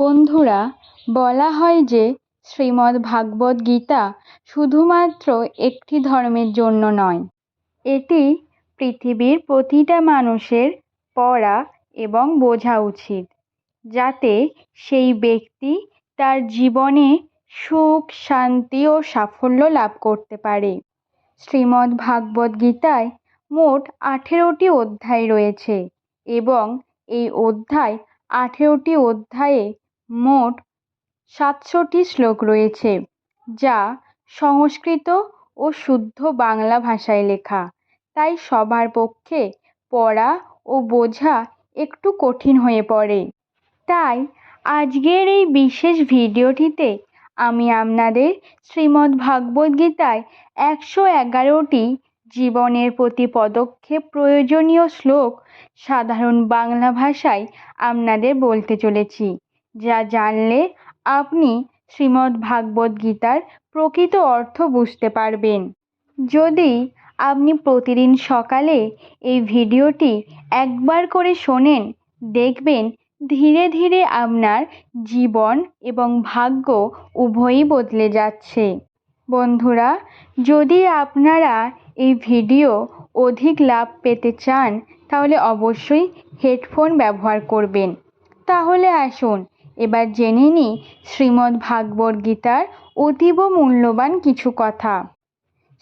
বন্ধুরা, বলা হয় যে শ্রীমদ্ ভাগবত গীতা শুধুমাত্র একটি ধর্মের জন্য নয়। এটি পৃথিবীর প্রতিটা মানুষের পড়া এবং বোঝা উচিত, যাতে সেই ব্যক্তি তার জীবনে সুখ, শান্তি ও সাফল্য লাভ করতে পারে। শ্রীমদ্ ভাগবত গীতায় মোট আঠেরোটি অধ্যায় রয়েছে এবং এই অধ্যায় আঠেরোটি অধ্যায়ে মোট সাতশোটি শ্লোক রয়েছে, যা সংস্কৃত ও শুদ্ধ বাংলা ভাষায় লেখা। তাই সবার পক্ষে পড়া ও বোঝা একটু কঠিন হয়ে পড়ে। তাই আজকের এই বিশেষ ভিডিওটিতে আমি আপনাদের শ্রীমদ্ ভাগবত গীতায় একশো এগারোটি জীবনের প্রতি পদক্ষেপ প্রয়োজনীয় শ্লোক সাধারণ বাংলা ভাষায় আপনাদের বলতে চলেছি। যা জানলে আপনি শ্রীমদ্ ভাগবত গীতার প্রকৃত অর্থ বুঝতে পারবেন। যদি আপনি প্রতিদিন সকালে এই ভিডিওটি একবার করে শোনেন, দেখবেন ধীরে ধীরে আপনার জীবন এবং ভাগ্য উভয়ই বদলে যাচ্ছে। বন্ধুরা, যদি আপনারা এই ভিডিও অধিক লাভ পেতে চান, তাহলে অবশ্যই হেডফোন ব্যবহার করবেন। তাহলে আসুন এবার জেনে নিই শ্রীমদ্ ভাগবত গীতার অতীব মূল্যবান কিছু কথা।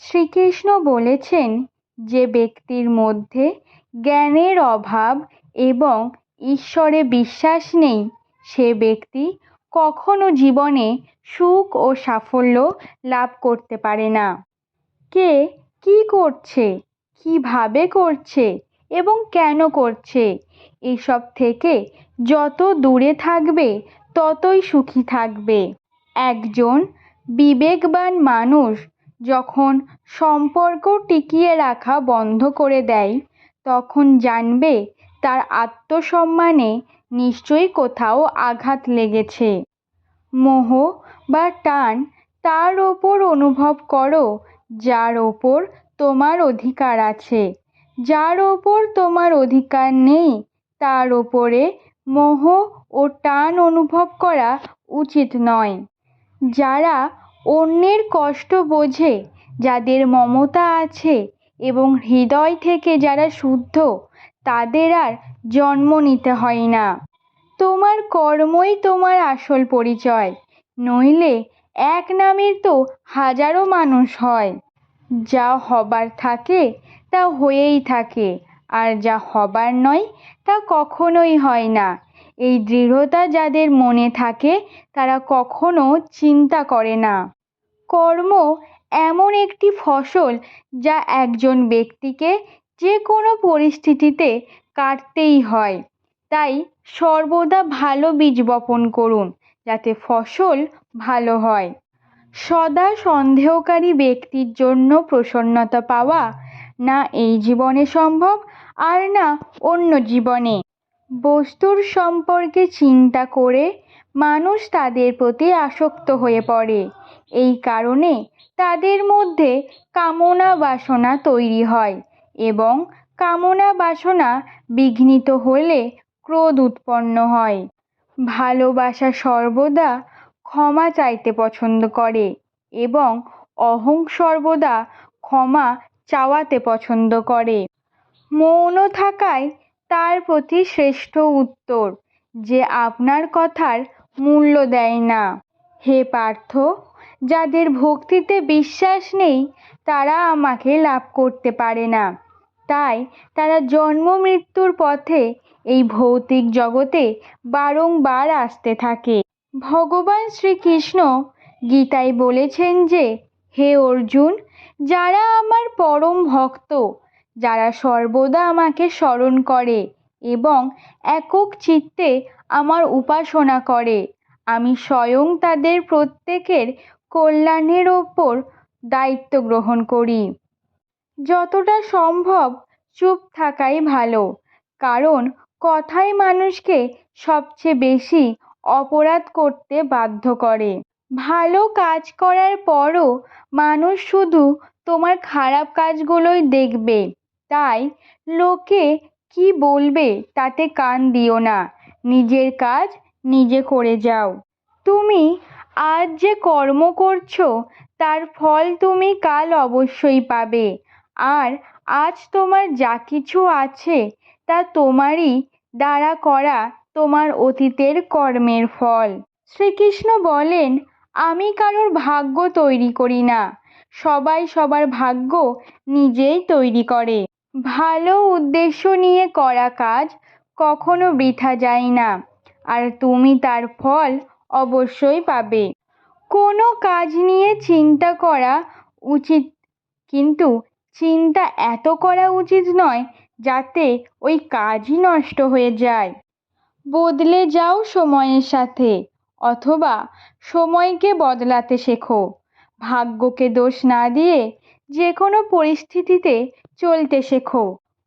শ্রীকৃষ্ণ বলেছেন যে ব্যক্তির মধ্যে জ্ঞানের অভাব এবং ঈশ্বরে বিশ্বাস নেই, সে ব্যক্তি কখনো জীবনে সুখ ও সাফল্য লাভ করতে পারে না। কে কি করছে, কীভাবে করছে এবং কেন করছে এসব থেকে যত দূরে থাকবে, ততই সুখী থাকবে। একজন বিবেকবান মানুষ যখন সম্পর্ক টিকিয়ে রাখা বন্ধ করে দেয়, তখন জানবে তার আত্মসম্মানে নিশ্চয়ই কোথাও আঘাত লেগেছে। মোহ বা টান তার ওপর অনুভব করো, যার ওপর তোমার অধিকার আছে। যার ওপর তোমার অধিকার নেই তার ওপরে মোহ ও টান অনুভব করা উচিত নয়। যারা অন্যের কষ্ট বোঝে, যাদের মমতা আছে এবং হৃদয় থেকে যারা শুদ্ধ, তাদের আর জন্ম নিতে হয় না। তোমার কর্মই তোমার আসল পরিচয়, নইলে এক নামের তো হাজারো মানুষ হয়। যা হবার থাকে, তা হয়েই থাকে। আর যা হবার নয়, তা কখনোই হয় না। এই দৃঢ়তা যাদের মনে থাকে, তারা কখনো চিন্তা করে না। কর্ম এমন একটি ফসল যা একজন ব্যক্তিকে যে কোনো পরিস্থিতিতে কাটতেই হয়। তাই সর্বদা ভালো বীজ বপন করুন, যাতে ফসল ভালো হয়। সদা সন্দেহকারী ব্যক্তির জন্য প্রসন্নতা পাওয়া না এই জীবনে সম্ভব আর না অন্য জীবনে। বস্তুর সম্পর্কে চিন্তা করে মানুষ তাদের প্রতি আসক্ত হয়ে পড়ে। এই কারণে তাদের মধ্যে কামনা বাসনা তৈরি হয় এবং কামনা বাসনা বিঘ্নিত হলে ক্রোধ উৎপন্ন হয়। ভালোবাসা সর্বদা ক্ষমা চাইতে পছন্দ করে এবং অহং সর্বদা ক্ষমা চাওয়াতে পছন্দ করে। মৌন থাকাই তার প্রতি শ্রেষ্ঠ উত্তর, যে আপনার কথার মূল্য দেয় না। হে পার্থ, যাদের ভক্তিতে বিশ্বাস নেই, তারা আমাকে লাভ করতে পারে না। তাই তারা জন্ম মৃত্যুর পথে এই ভৌতিক জগতে বারংবার আসতে থাকে। ভগবান শ্রীকৃষ্ণ গীতায় বলেছেন যে, হে অর্জুন যারা আমার পরম ভক্ত, যারা সর্বদা আমাকে স্মরণ করে এবং একক চিত্তে আমার উপাসনা করে, আমি স্বয়ং তাদের প্রত্যেকের কল্যাণের ওপর দায়িত্ব গ্রহণ করি। যতটা সম্ভব চুপ থাকাই ভালো, কারণ কথাই মানুষকে সবচেয়ে বেশি অপরাধ করতে বাধ্য করে। ভালো কাজ করার পরও মানুষ শুধু তোমার খারাপ কাজগুলোই দেখবে। তাই লোকে কি বলবে তাতে কান দিও না। নিজের কাজ নিজে করে যাও। তুমি আজ যে কর্ম করছ, তার ফল তুমি কাল অবশ্যই পাবে। আর আজ তোমার যা কিছু আছে, তা তোমারই দ্বারা করা তোমার অতীতের কর্মের ফল। শ্রীকৃষ্ণ বলেন আমি কারোর ভাগ্য তৈরি করি না। সবাই সবার ভাগ্য নিজেই তৈরি করে। ভালো উদ্দেশ্য নিয়ে করা কাজ কখনো বৃথা যায় না, আর তুমি তার ফল অবশ্যই পাবে। কোনো কাজ নিয়ে চিন্তা করা উচিত, কিন্তু চিন্তা এত করা উচিত নয় যাতে ওই কাজই নষ্ট হয়ে যায়। বদলে যাও সময়ের সাথে। অথবা সময়কে বদলাতে শেখো। ভাগ্যকে দোষ না দিয়ে যে কোনো পরিস্থিতিতে চলতে শেখো।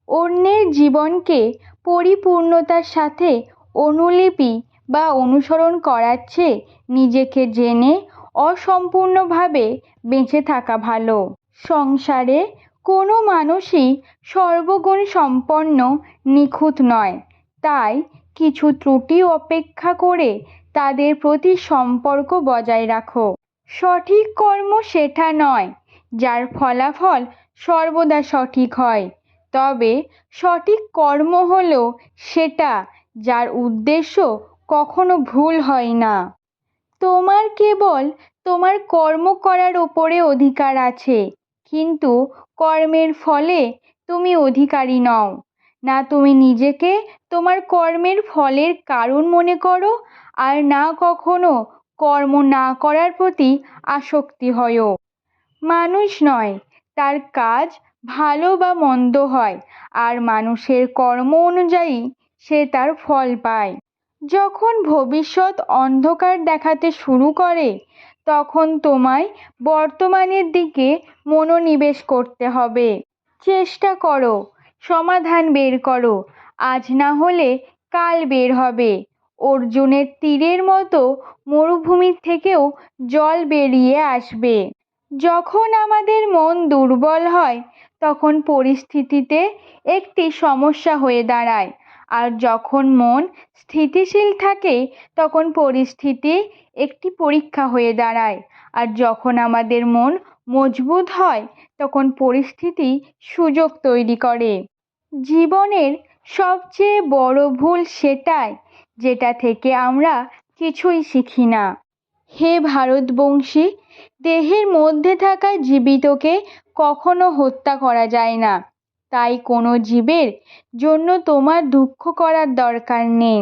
অন্যের জীবনকে পরিপূর্ণতার সাথে অনুলিপি বা অনুসরণ করার চেয়ে নিজেকে জেনে অসম্পূর্ণভাবে বেঁচে থাকা ভালো। সংসারে কোনো মানুষই সর্বগুণ সম্পন্ন নিখুঁত নয়। তাই কিছু ত্রুটি অপেক্ষা করে তাদের প্রতি সম্পর্ক বজায় রাখো। সঠিক কর্ম সেটা নয়, যার ফলাফল সর্বদা সঠিক হয়। তবে সঠিক কর্ম হলো সেটা যার উদ্দেশ্য কখনো ভুল হয় না। তোমার কেবল তোমার কর্ম করার ওপরে অধিকার আছে, কিন্তু কর্মের ফলে তুমি অধিকারী নও। না তুমি নিজেকে তোমার কর্মের ফলের কারণ মনে করো আর না কখনো কর্ম না করার প্রতি আসক্তি হয়ও মানুষ নয়, তার কাজ ভালো বা মন্দ হয়, আর মানুষের কর্ম অনুযায়ী সে তার ফল পায়। যখন ভবিষ্যৎ অন্ধকার দেখাতে শুরু করে, তখন তোমায় বর্তমানের দিকে মনোনিবেশ করতে হবে। চেষ্টা করো, সমাধান বের করো, আজ না হলে কাল বের হবে। অর্জুনের তীরের মতো মরুভূমির থেকেও জল বেরিয়ে আসবে। যখন আমাদের মন দুর্বল হয়, তখন পরিস্থিতিতে একটি সমস্যা হয়ে দাঁড়ায়। আর যখন মন স্থিতিশীল থাকে, তখন পরিস্থিতি একটি পরীক্ষা হয়ে দাঁড়ায়। আর যখন আমাদের মন মজবুত হয়, তখন পরিস্থিতি সুযোগ তৈরি করে। জীবনের সবচেয়ে বড় ভুল সেটাই যেটা থেকে আমরা কিছুই শিখি না। হে ভারতবংশী, দেহের মধ্যে থাকা জীবিতকে কখনো হত্যা করা যায় না। তাই কোনো জীবের জন্য তোমার দুঃখ করার দরকার নেই।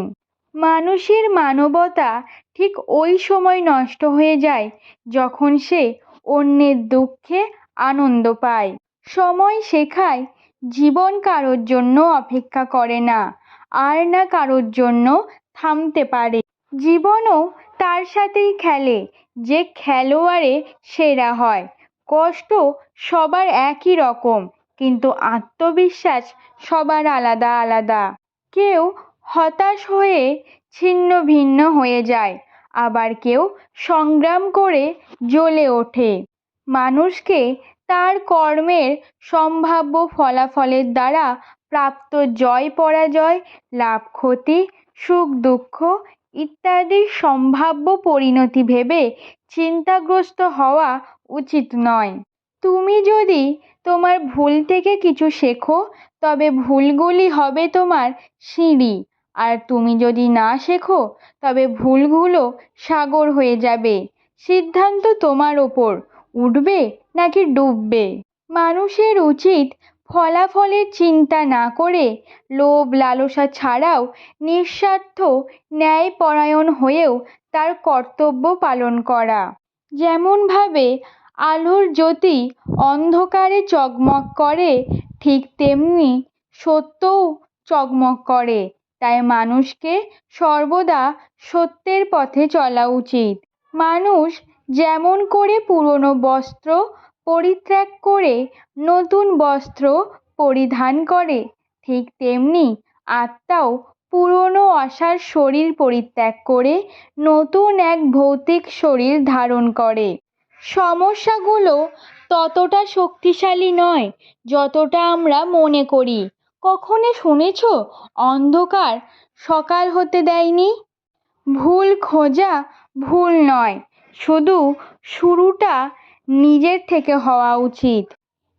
মানুষের মানবতা ঠিক ওই সময় নষ্ট হয়ে যায় যখন সে অন্যের দুঃখে আনন্দ পায়। সময় শেখায় জীবন কারোর জন্য অপেক্ষা করে না, আর না কারোর জন্য থামতে পারে। জীবনও তার সাথেই খেলে, যে খেলোয়াড়ে সেরা হয়। কষ্ট সবার একই রকম, কিন্তু আত্মবিশ্বাস সবার আলাদা আলাদা। কেউ হতাশ হয়ে ছিন্ন ভিন্ন হয়ে যায়, আবার কেউ সংগ্রাম করে জ্বলে ওঠে। মানুষকে তার কর্মের সম্ভাব্য ফলাফলের দ্বারা প্রাপ্ত জয় পরাজয় লাভ ক্ষতি সুখ, দুঃখ ইত্যাদির সম্ভাব্য পরিণতি ভেবে চিন্তাগ্রস্ত হওয়া উচিত নয়। তুমি যদি তোমার ভুল থেকে কিছু শেখো, তবে ভুলগুলি হবে তোমার সিঁড়ি। আর তুমি যদি না শেখো, তবে ভুলগুলো সাগর হয়ে যাবে। সিদ্ধান্ত তোমার ওপর, উঠবে নাকি ডুববে? মানুষের উচিত ফলাফলের চিন্তা না করে লোভ লালসা ছাড়াও নিঃস্বার্থ ন্যায়পরায়ণ হয়েও তার কর্তব্য পালন করা। যেমনভাবে আলোর জ্যোতি অন্ধকারে চকমক করে, ঠিক তেমনি সত্যও চকমক করে। তাই মানুষকে সর্বদা সত্যের পথে চলা উচিত। মানুষ যেমন করে পুরনো বস্ত্র পরিত্যাগ করে নতুন বস্ত্র পরিধান করে, ঠিক তেমনি আত্মাও পুরনো অসার শরীর পরিত্যাগ করে নতুন এক ভৌতিক শরীর ধারণ করে। সমস্যাগুলো ততটা শক্তিশালী নয় যতটা আমরা মনে করি। কখনো শুনেছ অন্ধকার সকাল হতে দেয়নি? ভুল খোঁজা ভুল নয়, শুধু শুরুটা নিজের থেকে হওয়া উচিত।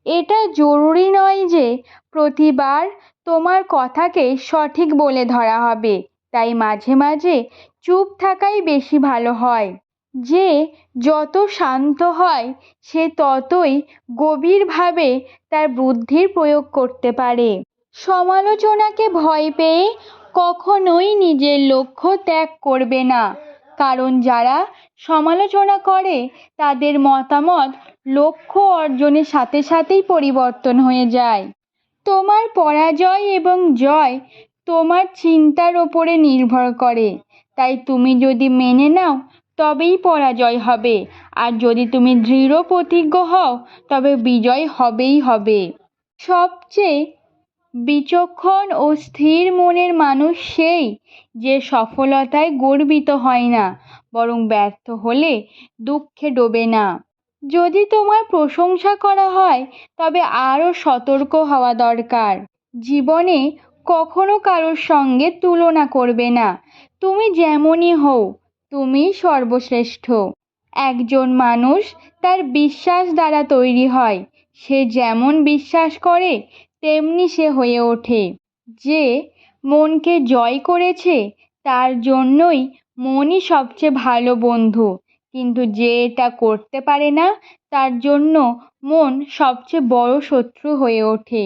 এটা জরুরি নয় যে প্রতিবার তোমার কথাকে সঠিক বলে ধরা হবে, তাই মাঝে মাঝে চুপ থাকাই বেশি ভালো হয়। যে যত শান্ত হয়, সে ততই গভীরভাবে তার বুদ্ধির প্রয়োগ করতে পারে। সমালোচনাকে ভয় পেয়ে কখনোই নিজের লক্ষ্য ত্যাগ করবে না। কারণ যারা সমালোচনা করে, তাদের মতামত লক্ষ্য অর্জনের সাথে সাথেই পরিবর্তন হয়ে যায়। তোমার পরাজয় এবং জয় তোমার চিন্তার ওপরে নির্ভর করে। তাই তুমি যদি মেনে নাও, তবেই পরাজয় হবে। আর যদি তুমি দৃঢ় প্রতিজ্ঞ হও, তবে বিজয় হবেই হবে। সবচেয়ে বিচক্ষণ ও স্থির মনের মানুষ সেই যে সফলতায় গর্বিত হয় না, বরং ব্যর্থ হলে দুঃখে ডোবে না। যদি তোমার প্রশংসা করা হয়, তবে আরও সতর্ক হওয়া দরকার। জীবনে কখনো কারোর সঙ্গে তুলনা করবে না। তুমি যেমনই হও তুমি সর্বশ্রেষ্ঠ। একজন মানুষ তার বিশ্বাস দ্বারা তৈরি হয়। সে যেমন বিশ্বাস করে তেমনি সে হয়ে ওঠে। যে মনকে জয় করেছে, তার জন্যই মনই সবচেয়ে ভালো বন্ধু। কিন্তু যে এটা করতে পারে না, তার জন্য মন সবচেয়ে বড় শত্রু হয়ে ওঠে।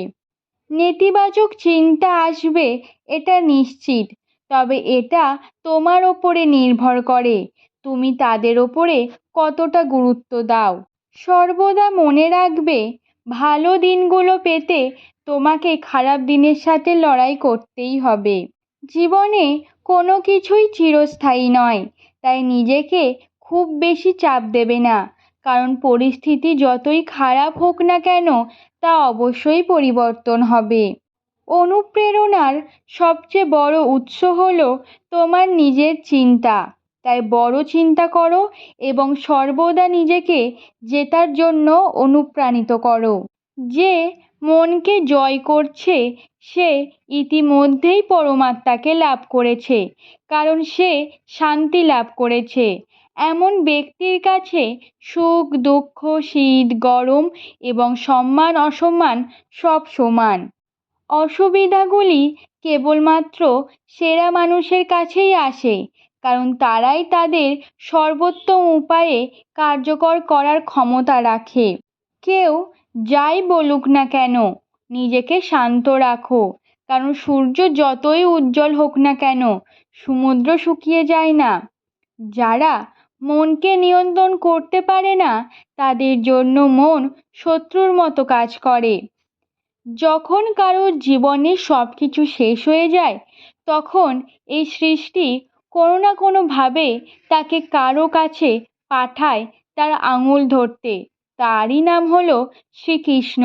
নেতিবাচক চিন্তা আসবে, এটা নিশ্চিত। তবে এটা তোমার ওপরে নির্ভর করে। তুমি তাদের ওপরে কতটা গুরুত্ব দাও। সর্বদা মনে রাখবে ভালো দিনগুলো পেতে তোমাকে খারাপ দিনের সাথে লড়াই করতেই হবে। জীবনে কোনো কিছুই চিরস্থায়ী নয়, তাই নিজেকে খুব বেশি চাপ দেবে না, কারণ পরিস্থিতি যতই খারাপ হোক না কেন তা অবশ্যই পরিবর্তন হবে। অনুপ্রেরণার সবচেয়ে বড় উৎস হলো তোমার নিজের চিন্তা। তাই বড় চিন্তা করো এবং সর্বদা নিজেকে জেতার জন্য অনুপ্রাণিত করো। যে মনকে জয় করছে, সে ইতিমধ্যেই পরমাত্মাকে লাভ করেছে, কারণ সে শান্তি লাভ করেছে। এমন ব্যক্তির কাছে সুখ, দুঃখ, শীত, গরম এবং সম্মান, অসম্মান সব সমান। অসুবিধাগুলি কেবলমাত্র সেরা মানুষের কাছেই আসে কারণ তারাই তাদের সর্বোত্তম উপায়ে কার্যকর করার ক্ষমতা রাখে। কেউ যাই বলুক না কেন, নিজেকে শান্ত রাখো। কারণ সূর্য যতই উজ্জ্বল হোক না কেন, সমুদ্র শুকিয়ে যায় না। যারা মনকে নিয়ন্ত্রণ করতে পারে না, তাদের জন্য মন শত্রুর মতো কাজ করে। যখন কারোর জীবনে সব কিছু শেষ হয়ে যায়, তখন এই সৃষ্টি কোনো না কোনোভাবে তাকে কারও কাছে পাঠায় তার আঙুল ধরতে। তারই নাম হলো শ্রীকৃষ্ণ।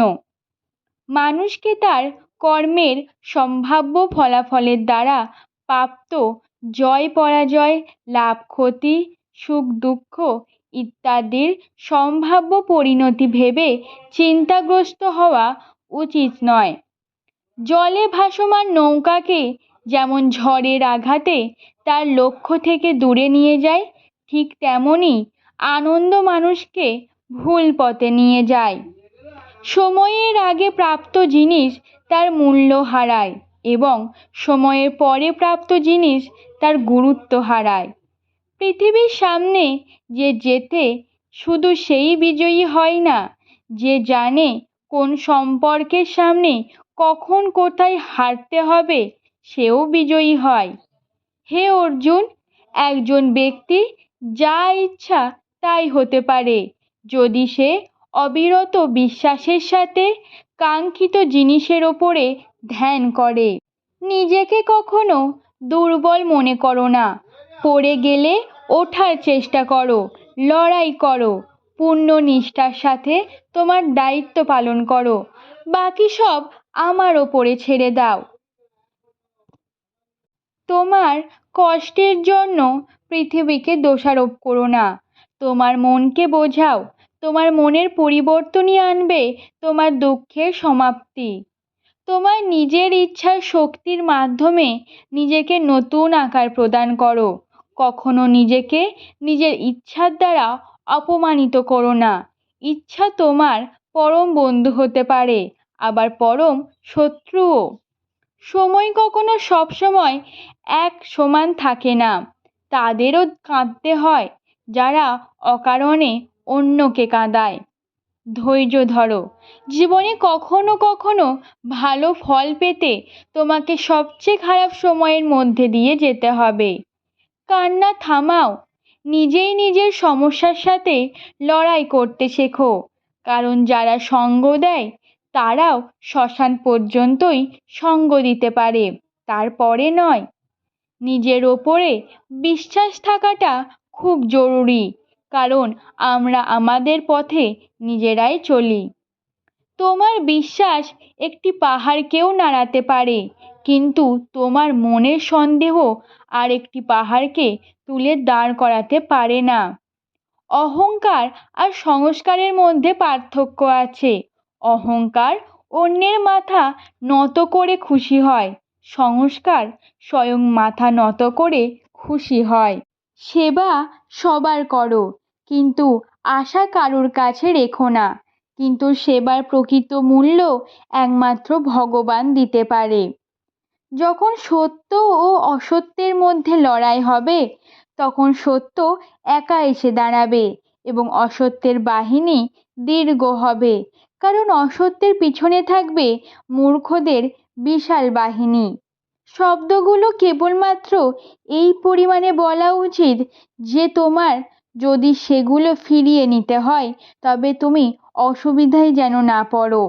মানুষকে তার কর্মের সম্ভাব্য ফলাফলের দ্বারা প্রাপ্ত জয় পরাজয়, লাভ ক্ষতি, সুখ দুঃখ ইত্যাদির সম্ভাব্য পরিণতি ভেবে চিন্তাগ্রস্ত হওয়া উচিত নয়। জলে ভাসমান নৌকাকে যেমন ঝড়ের আঘাতে তার লক্ষ্য থেকে দূরে নিয়ে যায়, ঠিক তেমনই আনন্দ মানুষকে ভুল পথে নিয়ে যায়। সময়ের আগে প্রাপ্ত জিনিস তার মূল্য হারায় এবং সময়ের পরে প্রাপ্ত জিনিস তার গুরুত্ব হারায়। পৃথিবীর সামনে যে যেতে শুধু সেই বিজয়ী হয় না, যে জানে কোন সম্পর্কের সামনে কখন কোথায় হারতে হবে, সেও বিজয়ী হয়। হে অর্জুন, একজন ব্যক্তি যা ইচ্ছা তাই হতে পারে। যদি সে অবিরত বিশ্বাসের সাথে কাঙ্ক্ষিত জিনিসের ওপরে ধ্যান করে, নিজেকে কখনো দুর্বল মনে করো না। পড়ে গেলে ওঠার চেষ্টা করো, লড়াই করো, পূর্ণ নিষ্ঠার সাথে তোমার দায়িত্ব পালন করো। বাকি সব আমার ওপরে ছেড়ে দাও। তোমার কষ্টের জন্য পৃথিবীকে দোষারোপ করো না। তোমার মনকে বোঝাও, তোমার মনের পরিবর্তনই আনবে তোমার দুঃখের সমাপ্তি। তোমার নিজের ইচ্ছার শক্তির মাধ্যমে নিজেকে নতুন আকার প্রদান করো। কখনো নিজেকে নিজের ইচ্ছার দ্বারা অপমানিত করো না। ইচ্ছা তোমার পরম বন্ধু হতে পারে, আবার পরম শত্রুও। সময় কখনো সবসময় এক সমান থাকে না। তাদেরও কাঁদতে হয়, যারা অকারণে অন্যকে কাঁদায়। ধৈর্য ধরো, জীবনে কখনো কখনো ভালো ফল পেতে তোমাকে সবচেয়ে খারাপ সময়ের মধ্যে দিয়ে যেতে হবে। কান্না থামাও, নিজেই নিজের সমস্যার সাথে লড়াই করতে শেখো, কারণ যারা সঙ্গ দেয় তারাও শ্মশান পর্যন্তই সঙ্গ দিতে পারে তারপরে নয়। নিজের ওপরে বিশ্বাস থাকাটা খুব জরুরি, কারণ আমরা আমাদের পথে নিজেরাই চলি। তোমার বিশ্বাস একটি পাহাড়কেও নাড়াতে পারে, কিন্তু তোমার মনের সন্দেহ আর একটি পাহাড়কে তুলে দাঁড় করাতে পারে না। অহংকার আর সংস্কারের মধ্যে পার্থক্য আছে। অহংকার অন্যের মাথা নত করে খুশি হয়। সংস্কার স্বয়ং মাথা নত করে খুশি হয়। সেবা সবার করো, কিন্তু আশা কারুর কাছে রেখো না। কিন্তু সেবার প্রকৃত মূল্য একমাত্র ভগবান দিতে পারে। যখন সত্য ও অসত্যের মধ্যে লড়াই হবে, তখন সত্য একা এসে দাঁড়াবে এবং অসত্যের বাহিনী দীর্ঘ হবে। কারণ অসত্যের পিছনে থাকবে মূর্খদের বিশাল বাহিনী। শব্দগুলো কেবলমাত্র এই পরিমাণে বলা উচিত যে তোমার যদি সেগুলো ফিরিয়ে নিতে হয়, তবে তুমি অসুবিধায় যেন না পড়ো।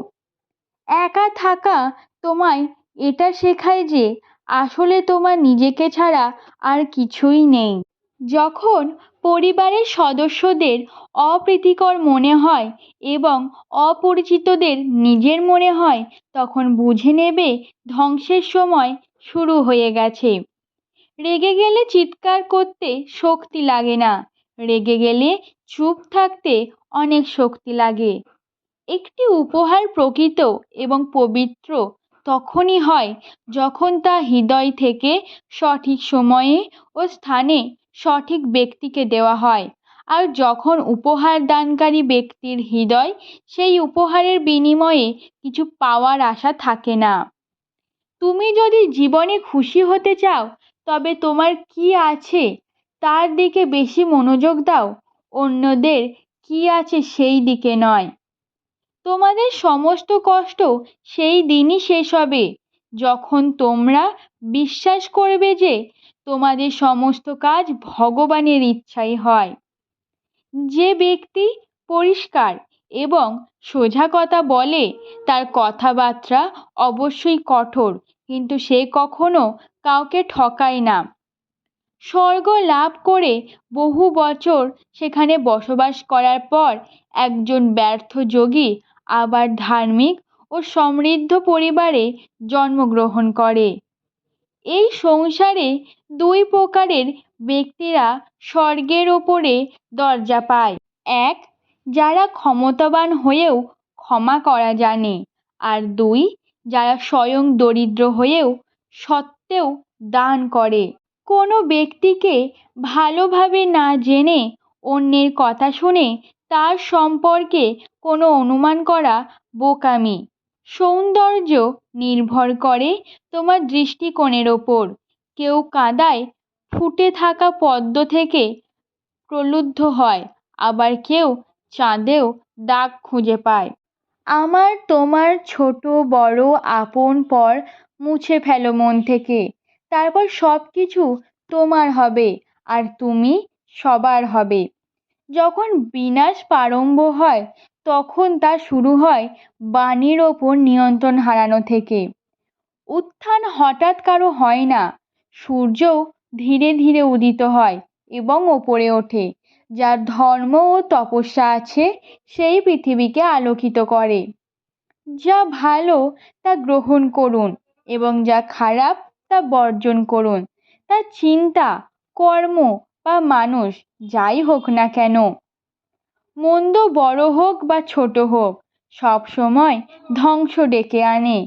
একা থাকা তোমায় এটা শেখায় যে আসলে তোমার নিজেকে ছাড়া আর কিছুই নেই। যখন পরিবারের সদস্যদের অপ্রীতিকর মনে হয় এবং অপরিচিতদের নিজের মনে হয় তখন বুঝে নেবে ধ্বংসের সময় শুরু হয়ে গেছে। রেগে গেলে চিৎকার করতে শক্তি লাগে না। রেগে গেলে চুপ থাকতে অনেক শক্তি লাগে। একটি উপহার প্রকৃত এবং পবিত্র তখনই হয় যখন তা হৃদয় থেকে সঠিক সময়ে ও স্থানে সঠিক ব্যক্তিকে দেওয়া হয়। আর যখন উপহার দানকারী ব্যক্তির হৃদয়, সেই উপহারের বিনিময়ে কিছু পাওয়ার আশা থাকে না। তুমি যদি জীবনে খুশি হতে চাও, তবে তোমার কি আছে তার দিকে বেশি মনোযোগ দাও, অন্যদের কি আছে সেই দিকে নয়। তোমাদের সমস্ত কষ্ট সেই দিনই শেষ হবে, যখন তোমরা বিশ্বাস করবে যে তোমাদের সমস্ত কাজ ভগবানের ইচ্ছাই হয়। যে ব্যক্তি পরিষ্কার এবং সোজা কথা বলে, তার কথাবার্তা অবশ্যই কঠোর, কিন্তু সে কখনো কাউকে ঠকায় না। স্বর্গ লাভ করে বহু বছর সেখানে বসবাস করার পর একজন ব্যর্থ যোগী আবার ধার্মিক ও সমৃদ্ধ পরিবারে জন্মগ্রহণ করে। এই সংসারে দুই প্রকারের ব্যক্তিরা স্বর্গের ওপরে দরজা পায়। এক, যারা ক্ষমতাবান হয়েও ক্ষমা করা জানে। আর দুই, যারা স্বয়ং দরিদ্র হয়েও সত্ত্বেও দান করে। কোনো ব্যক্তিকে ভালোভাবে না জেনে অন্যের কথা শুনে তার সম্পর্কে কোনো অনুমান করা বোকামি। সৌন্দর্য নির্ভর করে তোমার দৃষ্টিকোণের ওপর। কেউ কাদায় ফুটে থাকা পদ্ম থেকে প্রলুব্ধ হয়, আবার কেউ চাঁদেও দাগ খুঁজে পায়। আমার তোমার ছোট, বড়, আপন পর মুছে ফেলো মন থেকে। তারপর সব কিছু তোমার হবে আর তুমি সবার হবে। যখন বিনাশ প্রারম্ভ হয় তখন তা শুরু হয় বাণীর ওপর নিয়ন্ত্রণ হারানো থেকে। উত্থান হঠাৎ কারও হয় না। সূর্যও ধীরে ধীরে উদিত হয় এবং ওপরে ওঠে, যার ধর্ম ও তপস্যা আছে সেই পৃথিবীকে আলোকিত করে। যা ভালো তা গ্রহণ করুন এবং যা খারাপ তা বর্জন করুন। তা চিন্তা, কর্ম বা মানুষ যাই হোক না কেন মন্দ বড় হোক বা ছোট হোক, সব সময় ধ্বংস ডেকে আনে।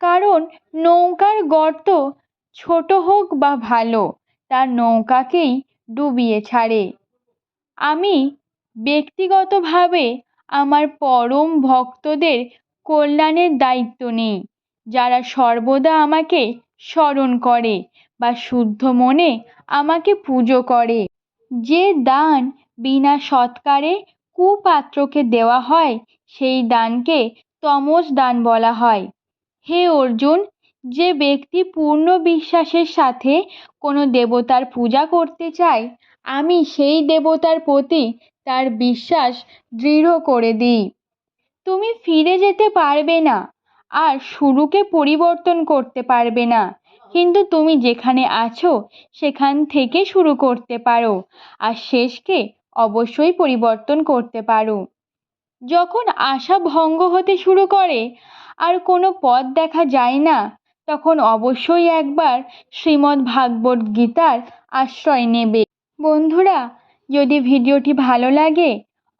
কারণ নৌকার গর্ত ছোট হোক বা ভালো, তার নৌকাকেই ডুবিয়ে ছাড়ে। আমি ব্যক্তিগতভাবে আমার পরম ভক্তদের কল্যাণের দায়িত্ব নিই, যারা সর্বদা আমাকে স্মরণ করে বা শুদ্ধ মনে আমাকে পুজো করে। যে দান বিনা সৎকারে কুপাত্রকে দেওয়া হয়, সেই দানকে তমস দান বলা হয়। হে অর্জুন, যে ব্যক্তি পূর্ণ বিশ্বাসের সাথে কোনো দেবতার পূজা করতে চায়, আমি সেই দেবতার প্রতি তার বিশ্বাস দৃঢ় করে দিই। তুমি ফিরে যেতে পারবে না, আর শুরুকে পরিবর্তন করতে পারবে না। কিন্তু তুমি যেখানে আছো, সেখান থেকে শুরু করতে পারো, আর শেষকে অবশ্যই পরিবর্তন করতে পারো। যখন আশা ভঙ্গ হতে শুরু করে, আর কোনো পথ দেখা যায় না, তখন অবশ্যই একবার শ্রীমদ্ ভাগবত গীতার আশ্রয় নেবে। বন্ধুরা, যদি ভিডিওটি ভালো লাগে,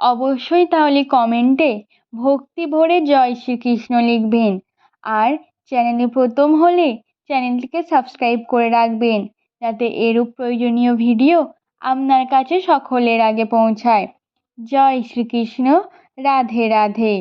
অবশ্যই তাহলে কমেন্টে ভক্তি ভরে জয় শ্রীকৃষ্ণ লিখবেন। আর চ্যানেলে প্রথম হলে চ্যানেলটিকে সাবস্ক্রাইব করে রাখবেন, যাতে এরূপ প্রয়োজনীয় ভিডিও আপনার কাছে সকলের আগে পৌঁছায়। জয় শ্রীকৃষ্ণ। রাধে রাধে।